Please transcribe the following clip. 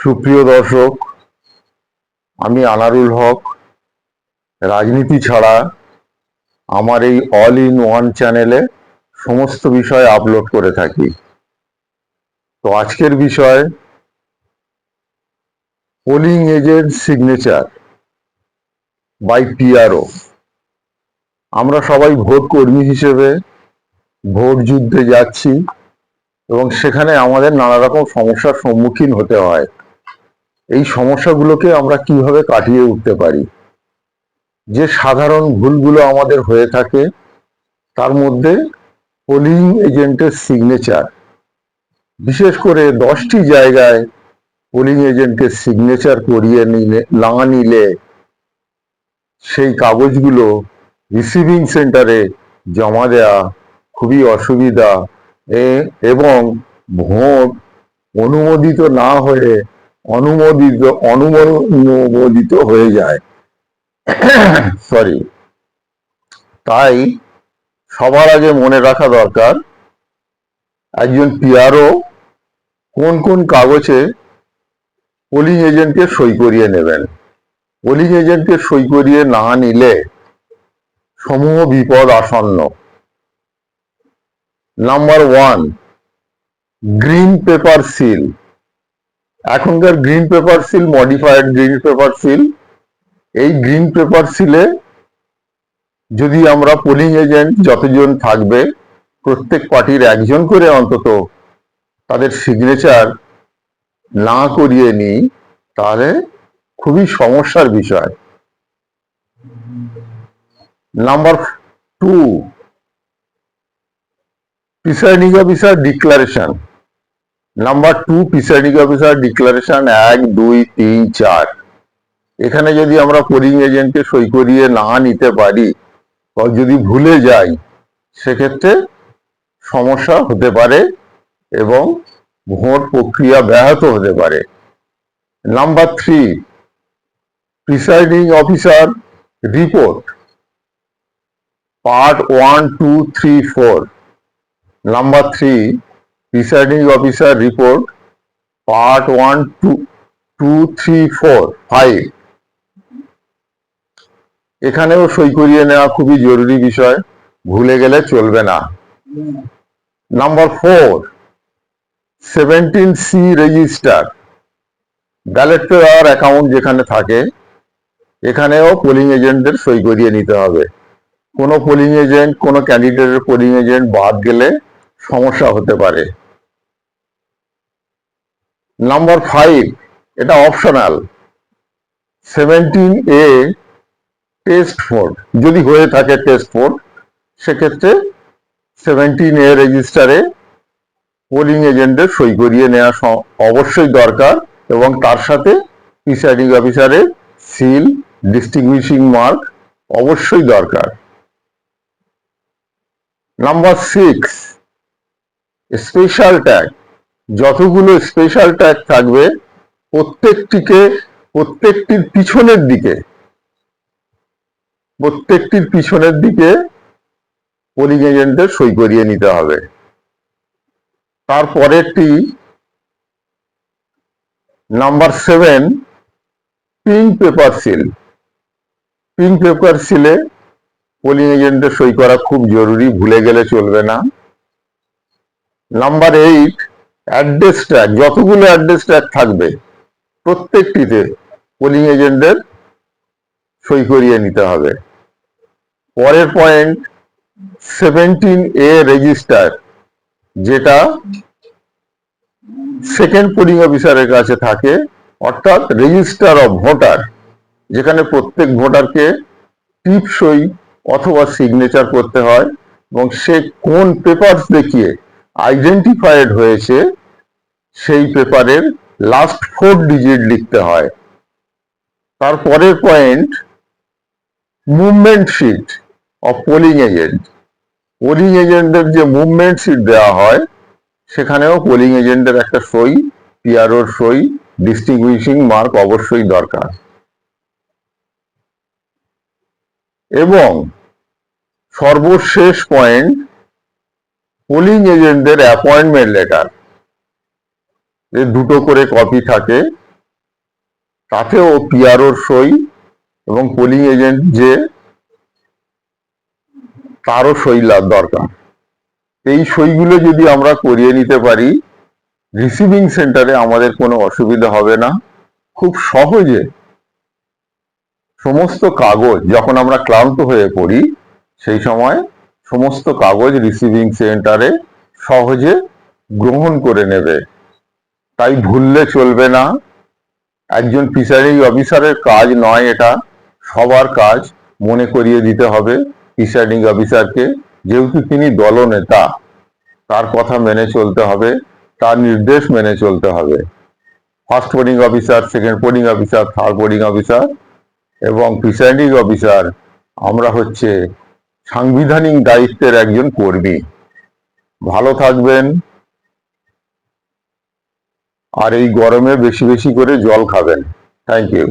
সুপ্রিয় দর্শক, আমি আনারুল হক। রাজনীতি ছাড়া আমার এই অল ইন ওয়ান চ্যানেলে সমস্ত বিষয় আপলোড করে থাকি। তো আজকের বিষয় polling agent signature by PRO আমরা সবাই ভোট কর্মী হিসেবে ভোট যুদ্ধে যাচ্ছি এবং সেখানে আমাদের নানা রকম সমস্যার সম্মুখীন হতে হয়। এই সমস্যাগুলোকে আমরা কীভাবে কাটিয়ে উঠতে পারি? যে সাধারণ ভুলগুলো আমাদের হয়ে থাকে, তার মধ্যে পোলিং এজেন্টের সিগনেচার বিশেষ করে দশটি জায়গায় পোলিং এজেন্টের সিগনেচার করিয়ে নিলে, না নিলে সেই কাগজগুলো রিসিভিং সেন্টারে জমা দেওয়া খুবই অসুবিধা। এবং ভোট অনুমোদিত না হয়ে অনুমোদিত অনুমোদিত হয়ে যায়। সরি তাই সবার আগে মনে রাখা দরকার, একজন পিআরও কোন কোন কাগজে পোলিং এজেন্টকে সই করিয়ে নেবেন। পোলিং এজেন্টকে সই করিয়ে না নিলে সমূহ বিপদ আসন্ন। Number one green paper seal এখনকার green paper seal modified green paper seal এই গ্রিন পেপার সিলে যদি আমরা পোলিং এজেন্ট যতজন থাকবে, প্রত্যেক পার্টির একজন করে অন্তত তাদের সিগনেচার না করিয়ে নিই, তাহলে খুবই সমস্যার বিষয়। Number two presiding officer declaration number two presiding officer declaration এক দুই, তিন, চার। এখানে যদি আমরা পোলিং এজেন্টকে সই করিয়ে না নিতে পারি, বা যদি ভুলে যাই, সেক্ষেত্রে সমস্যা হতে পারে এবং ভোট প্রক্রিয়া ব্যাহত হতে পারে। Number three presiding officer report part one two three four number three presiding officer report part one two two three four five এখানেও সই করিয়ে নেওয়া খুবই জরুরি বিষয়। ভুলে গেলে চলবে না। Number four seventeen C register ballot paper account যেখানে থাকে, এখানেও পোলিং এজেন্টদের সই করিয়ে নিতে হবে। কোনো পোলিং এজেন্ট কোনো ক্যান্ডিডেটের পোলিং এজেন্ট বাদ গেলে সমস্যা হতে পারে। নাম্বার ফাইভ এটা optional seventeen A test Ford যদি হয়ে থাকে টেস্ট ফোর্ড সেক্ষেত্রে সেভেন্টিন এ রেজিস্টারে পোলিং এজেন্টের সই করিয়ে নেওয়া অবশ্যই দরকার এবং তার সাথে প্রিসাইডিং অফিসারের সিল ডিস্টিংগুইশিং মার্ক অবশ্যই দরকার। নাম্বার সিক্স স্পেশাল ট্যাগ যতগুলো স্পেশাল ট্যাগ থাকবে, প্রত্যেকটিকে, প্রত্যেকটির পিছনের দিকে, প্রত্যেকটির পিছনের দিকে পোলিং এজেন্টের সই করিয়ে নিতে হবে। তারপরেরটি number seven pink paper seal pink paper সিলে পোলিং এজেন্টের সই করা খুব জরুরি, ভুলে গেলে চলবে না। নাম্বার এইট অ্যাড্রেস ট্র্যাক যতগুলো অ্যাড্রেস ট্র্যাক থাকবে, প্রত্যেকটিতে পোলিং এজেন্টের সই করিয়ে নিতে হবে। পরের পয়েন্ট সেভেন্টিন এ রেজিস্টার যেটা সেকেন্ড পোলিং অফিসারের কাছে থাকে, অর্থাৎ রেজিস্টার অফ ভোটার যেখানে প্রত্যেক ভোটারকে টিপ সই অথবা সিগনেচার করতে হয় এবং সে কোন পেপারস দেখিয়ে আইডেন্টিফাইড হয়েছে সেই পেপারের লাস্ট ফোর ডিজিট লিখতে হয়। তারপরের point movement sheet of polling agent polling এজেন্টের যে মুভমেন্ট শিট দেওয়া হয়, সেখানেও পোলিং এজেন্টের একটা সই পিআরওর সই ডিস্টিংগুইশিং মার্ক অবশ্যই দরকার। এবং সর্বশেষ পয়েন্ট পোলিং এজেন্টদের অ্যাপয়েন্টমেন্ট লেটার এর দুটো করে কপি থাকে, তাতেও পিআরওর সই এবং পোলিং এজেন্ট যে তারও সই দরকার। এই সইগুলো যদি আমরা করিয়ে নিতে পারি রিসিভিং সেন্টারে আমাদের কোনো অসুবিধা হবে না। খুব সহজে সমস্ত কাগজ, যখন আমরা ক্লান্ত হয়ে পড়ি, সেই সময় সমস্ত কাগজ রিসিভিং সেন্টারে সহজে গ্রহণ করে নেবে। তাই ভুললে চলবে না। একজন ফিশারি অফিসারের কাজ নয় এটা। সবার কাজ মনে করিয়ে দিতে হবে ফিশারিং অফিসারকে যেহেতু তিনি দলনেতা। তার কথা মেনে চলতে হবে, তার নির্দেশ মেনে চলতে হবে। First polling officer second polling officer third polling officer এবং প্রিসাইডিং অফিসার আমরা হচ্ছে সাংবিধানিক দায়িত্বের একজন কর্মী। ভালো থাকবেন। আর এই গরমে বেশি বেশি করে জল খাবেন। Thank you